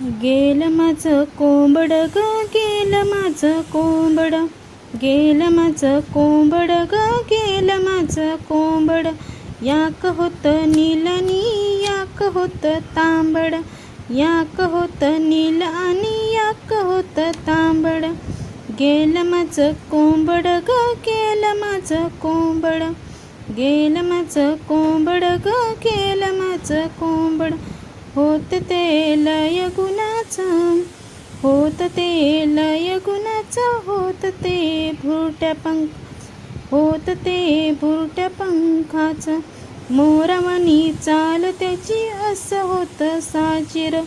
गेल माझं कोंबड ग गेल माझं कोंबड. गेल माझं कोंबड ग गेल माझं कोंबड. याक होतं नील आणि याक होतं तांबड. याक होतं नील आणि याक होतं तांबड. गेल माझं कोंबड ग गेल माझं कोंबड. गेल माझं कोंबड ग गेल माझं कोंबड. होत ते लय गुणाचं होत ते लय गुणाचं होत ते भुरट्या पंख होत ते भुरट्या पंखाचं. मोरावानी चाल त्याची असं होतं साजीर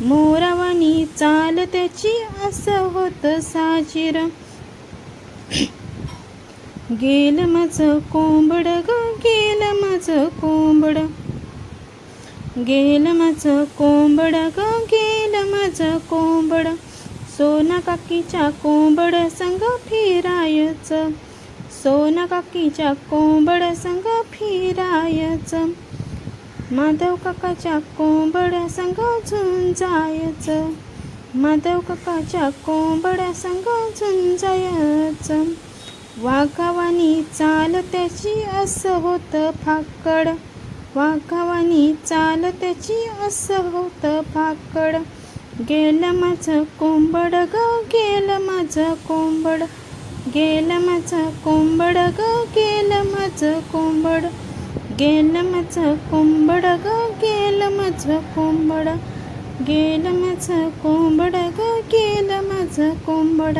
मोरावानी चाल त्याची असं होतं साजीर. गेल माझं कोंबड ग गेल माझं कोंबड गेल माझं कोंबड ग गेल माझं कोंबड. सोना काकीच्या कोंबड संग फिरायचं. सोना काकीच्या कोंबड संग फिरायचं. माधव काकाच्या कोंबड संग झुंजायच माधव काकाच्या कोंबड संग झुंजायच वाघावानी चाल त्याची असं होतं फाकड. वाघावानी चाल त्याची असं होतं भाकड. गेलं माझं कोंबड ग गेलं माझं कोंबड. गेलं माझं कोंबड ग गेलं माझं कोंबड. गेलं माझं कोंबड ग गेलं माझं कोंबड. गेलं माझं कोंबड ग गेलं माझं कोंबड.